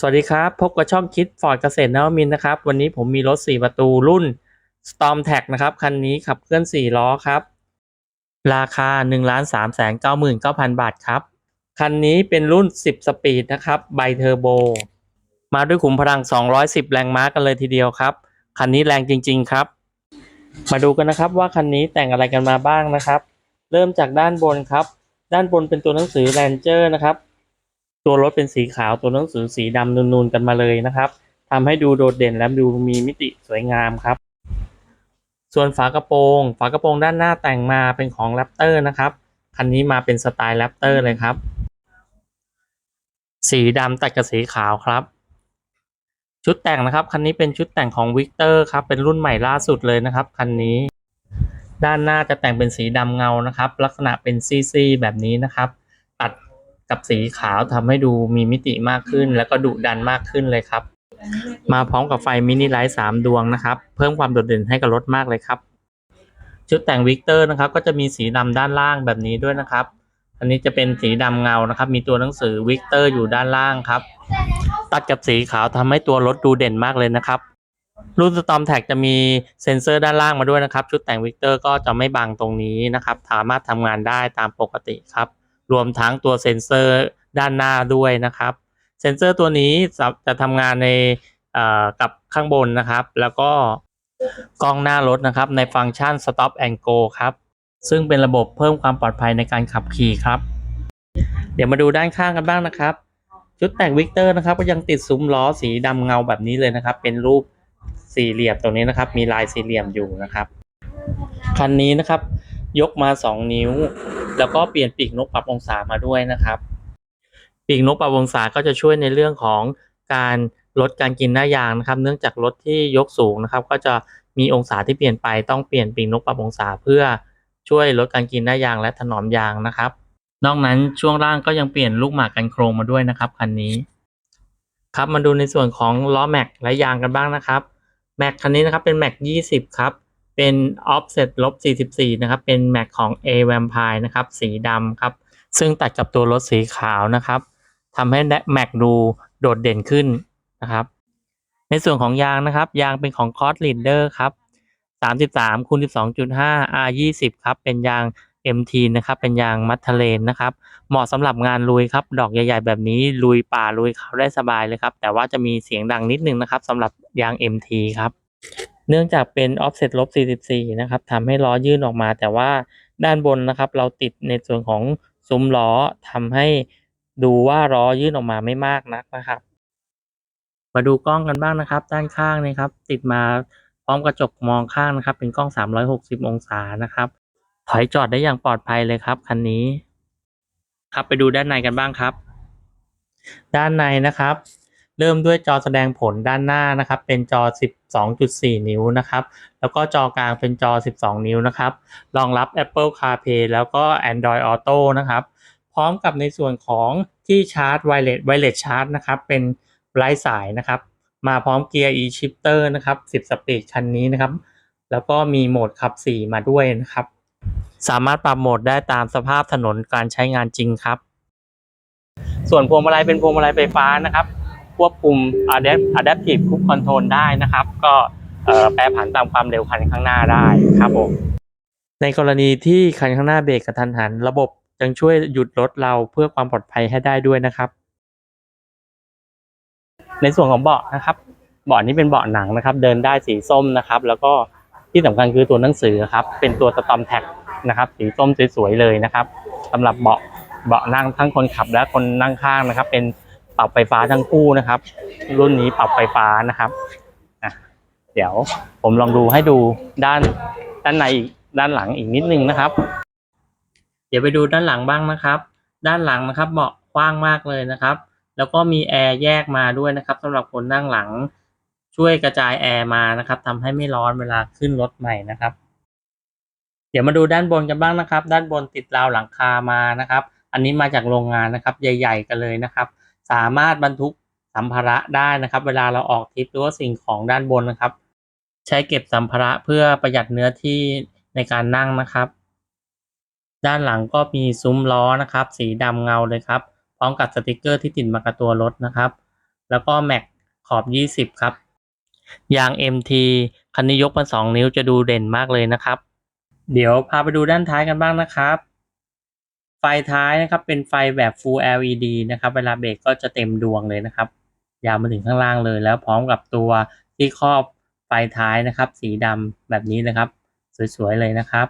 สวัสดีครับ พบกับช่องคิดฟอร์ดเกษตรนวมินนะครับ วันนี้ผมมีรถ 4 ประตูรุ่น Storm t a g นะครับ คันนี้ขับเคลื่อน 4 ล้อครับ ราคา 1 3 9 9 9 0 0 0 บาทครับ คันนี้เป็นรุ่น 10 สปีดนะครับไบเทอร์โบ มาด้วยขุมพลัง 210 แรงม้ากันเลยทีเดียวครับ คันนี้แรงจริง ๆ ครับ มาดูกันนะครับว่าคันนี้แต่งอะไรกันมาบ้างนะครับ เริ่มจากด้านบนครับ ด้านบนเป็นตัวหนังสือ Ranger นะครับ ตัวรถเป็นสีขาวตัวหนังสือสีดำนูนๆกันมาเลยนะครับทำให้ดูโดดเด่นและดูมีมิติสวยงามครับ ส่วนฝากระโปรง ฝากระโปรงด้านหน้าแต่งมาเป็นของแรปเตอร์นะครับคันนี้มาเป็นสไตล์แรปเตอร์เลยครับ สีดำตัดกับสีขาวครับ ชุดแต่งนะครับคันนี้เป็นชุดแต่งของวิกเตอร์ครับเป็นรุ่นใหม่ล่าสุดเลยนะครับคันนี้ ด้านหน้าจะแต่งเป็นสีดำเงานะครับ ลักษณะเป็นซี่ๆแบบนี้นะครับ กับสีขาวทำให้ดูมีมิติมากขึ้น แล้วก็ดุดันมากขึ้นเลยครับ มาพร้อมกับไฟมินิไลท์สามดวงนะครับ เพิ่มความโดดเด่นให้กับรถมากเลยครับ ชุดแต่งวิกเตอร์นะครับ ก็จะมีสีดำด้านล่างแบบนี้ด้วยนะครับ อันนี้จะเป็นสีดำเงานะครับ มีตัวหนังสือวิกเตอร์อยู่ด้านล่างครับ ตัดกับสีขาวทำให้ตัวรถดูเด่นมากเลยนะครับรุ่นสตอมแท็กจะมีเซ็นเซอร์ด้านล่างมาด้วยนะครับ ชุดแต่งวิกเตอร์ก็จะไม่บังตรงนี้นะครับ สามารถทำงานได้ตามปกติครับ รวมทั้งตัวเซ็นเซอร์ด้านหน้าด้วยนะครับ เซ็นเซอร์ตัวนี้จะทำงานในกับข้างบนนะครับ แล้วก็กล้องหน้ารถนะครับ ในฟังก์ชัน stop and go ครับ ซึ่งเป็นระบบเพิ่มความปลอดภัยในการขับขี่ครับ เดี๋ยวมาดูด้านข้างกันบ้างนะครับ ชุดแต่งวิกเตอร์นะครับ ก็ยังติดซุ้มล้อสีดำเงาแบบนี้เลยนะครับ เป็นรูปสี่เหลี่ยมตรงนี้นะครับ มีลายสี่เหลี่ยมอยู่นะครับ คันนี้นะครับ ยกมา 2 นิ้ว แล้วก็เปลี่ยนปีกนกปรับองศามาด้วยนะครับ ปีกนกปรับองศาก็จะช่วยในเรื่องของการลดการกินหน้ายางนะครับ เนื่องจากรถที่ยกสูงนะครับ ก็จะมีองศาที่เปลี่ยนไปต้องเปลี่ยนปีกนกปรับองศาเพื่อช่วยลดการกินหน้ายางและถนอมยางนะครับ นอกนั้นช่วงล่างก็ยังเปลี่ยนลูกหมากกันโครงมาด้วยนะครับคันนี้ครับมาดูในส่วนของล้อแม็กและยางกันบ้างนะครับแม็กคันนี้นะครับเป็นแม็ก20 ครับ เป็น offset ลบ 44 นะครับ เป็นแม็กของ A Vampire นะครับ สีดำครับ ซึ่งตัดกับตัวรถสีขาวนะครับทำให้แม็กดูโดดเด่นขึ้นนะครับ ในส่วนของยางนะครับ ยางเป็นของ c o s Leader ครับ 33คูณ12.5 R 20ครับ เป็นยาง MT นะครับ เป็นยางมัทเทเลนนะครับ เหมาะสำหรับงานลุยครับ ดอกใหญ่ ๆ แบบนี้ลุยป่าลุยเขาได้สบายเลยครับ แต่ว่าจะมีเสียงดังนิดนึงนะครับสำหรับยาง MT ครับ เนื่องจากเป็น offset ลบ 44 นะครับทำให้ล้อยื่นออกมา แต่ว่าด้านบนนะครับ เราติดในส่วนของซุ้มล้อทำให้ดูว่าล้อยื่นออกมาไม่มากนักนะครับ มาดูกล้องกันบ้างนะครับ ด้านข้างนี่ครับ ติดมาพร้อมกระจกมองข้างนะครับ เป็นกล้อง 360 องศานะครับ ถอยจอดได้อย่างปลอดภัยเลยครับคันนี้ ครับไปดูด้านในกันบ้างครับ ด้านในนะครับ เริ่มด้วยจอแสดงผลด้านหน้านะครับ เป็นจอ 12.4 นิ้วนะครับ แล้วก็จอกลางเป็นจอ 12 นิ้วนะครับ รองรับ Apple CarPlay แล้วก็ Android Auto นะครับ พร้อมกับในส่วนของที่ชาร์จ Wireless Wireless Charge นะครับ เป็นไร้สายนะครับ มาพร้อมเกียร์ e-shifter นะครับ 10 สปีดคันนี้นะครับ แล้วก็มีโหมดขับ 4 มาด้วยนะครับ สามารถปรับโหมดได้ตามสภาพถนนการใช้งานจริงครับ ส่วนพวงมาลัยเป็นพวงมาลัยไฟฟ้านะครับ ควบคุม Adaptive Cruise Control ได้นะครับ ก็แปรผันตามความเร็วคันข้างหน้าได้ครับผมในกรณีที่คันข้างหน้าเบรกกระทันหัน ระบบยังช่วยหยุดรถเราเพื่อความปลอดภัยให้ได้ด้วยนะครับ ในส่วนของเบาะนะครับเบาะนี้เป็นเบาะหนังนะครับ เดินได้สีส้มนะครับ แล้วก็ที่สำคัญคือตัวหนังสือครับเป็นตัวสตอมแท็กนะครับ สีส้มสวยๆเลยนะครับสำหรับเบาะเบาะนั่งทั้งคนขับและคนนั่งข้างนะครับ เป็น ปรับไฟฟ้าทั้งคู่นะครับ รุ่นนี้ปรับไฟฟ้านะครับเดี๋ยวผมลองดูให้ดูด้านด้านในอีกด้านหลังอีกนิดนึงนะครับ เดี๋ยวไปดูด้านหลังบ้างนะครับ ด้านหลังนะครับเบาะกว้างมากเลยนะครับ แล้วก็มีแอร์แยกมาด้วยนะครับสำหรับคนนั่งหลังช่วยกระจายแอร์มานะครับทำให้ไม่ร้อนเวลาขึ้นรถใหม่นะครับ เดี๋ยวมาดูด้านบนกันบ้างนะครับ ด้านบนติดราวหลังคามานะครับ อันนี้มาจากโรงงานนะครับ ใหญ่ ๆ กันเลยนะครับ สามารถบรรทุกสัมภาระได้นะครับ เวลาเราออกทริปหรือว่าสิ่งของด้านบนนะครับ ใช้เก็บสัมภาระเพื่อประหยัดเนื้อที่ในการนั่งนะครับ ด้านหลังก็มีซุ้มล้อนะครับ สีดำเงาเลยครับ พร้อมกับสติกเกอร์ที่ติดมากับตัวรถนะครับ แล้วก็แม็กขอบ 20 ครับยาง MT คันนี้ยกมา2นิ้วจะดูเด่นมากเลยนะครับ เดี๋ยวพาไปดูด้านท้ายกันบ้างนะครับ ไฟท้ายนะครับเป็นไฟแบบ Full LED นะครับ เวลาเบรกก็จะเต็มดวงเลยนะครับ ยาวมาถึงข้างล่างเลยแล้วพร้อมกับตัวที่ครอบไฟท้ายนะครับ สีดำแบบนี้นะครับ สวยๆเลยนะครับ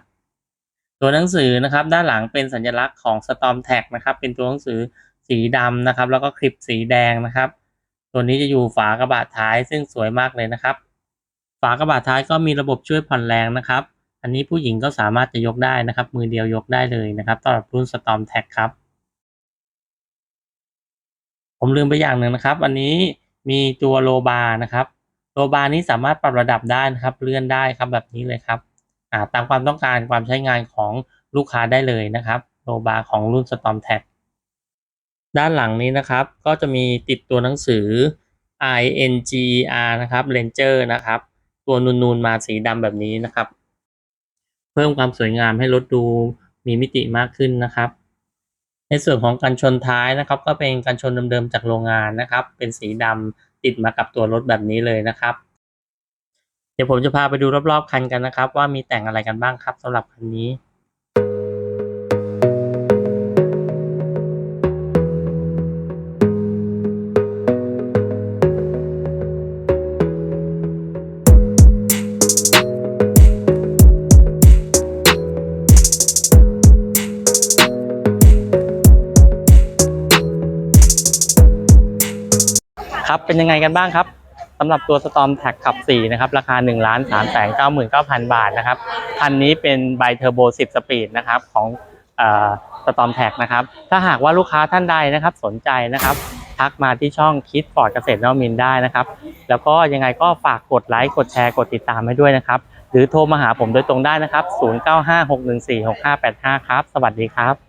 ตัวหนังสือนะครับ ด้านหลังเป็นสัญลักษณ์ของ Storm Tag นะครับ เป็นตัวหนังสือสีดำนะครับ แล้วก็คลิปสีแดงนะครับ ตัวนี้จะอยู่ฝากระบะท้ายซึ่งสวยมากเลยนะครับ ฝากระบะท้ายก็มีระบบช่วยผ่อนแรงนะครับ อันนี้ผู้หญิงก็สามารถจะยกได้นะครับ มือเดียวยกได้เลยนะครับสำหรับรุ่น Storm Tag ครับ ผมลืมไปอย่างหนึ่งนะครับ อันนี้มีตัวโลบานะครับโลบานี้สามารถปรับระดับได้นะครับ เลื่อนได้ครับแบบนี้เลยครับาตามความต้องการความใช้งานของลูกค้าได้เลยนะครับโลบาของรุ่น Storm Tag ด้านหลังนี้นะครับก็จะมีติดตัวหนังสือ INGR นะครับ Ranger นะครับ ตัวนูนๆมาสีดำแบบนี้นะครับ เพิ่มความสวยงามให้รถดูมีมิติมากขึ้นนะครับ ในส่วนของกันชนท้ายนะครับ ก็เป็นกันชนเดิมๆจากโรงงานนะครับ เป็นสีดำติดมากับตัวรถแบบนี้เลยนะครับ เดี๋ยวผมจะพาไปดูรอบๆคันกันนะครับ ว่ามีแต่งอะไรกันบ้างครับสำหรับคันนี้ ครับเป็นยังไงกันบ้างครับสำหรับตัว Storm t a g ขับ 4 นะครับ ราคา 1 3 9 9 9 0 0 บาทนะครับ คันนี้เป็นไบเทอร์โบ 10 สปีดนะครับของสตอมแท็กนะครับ ถ้าหากว่าลูกค้าท่านใดนะครับสนใจนะครับทักมาที่ช่องคิดฟอร์ดเกษตรนวมินได้นะครับ แล้วก็ยังไงก็ฝากกดไลค์ กดแชร์ กดติดตามให้ด้วยนะครับ หรือโทรมาหาผมโดยตรงได้นะครับ 0956146585 ครับ สวัสดีครับ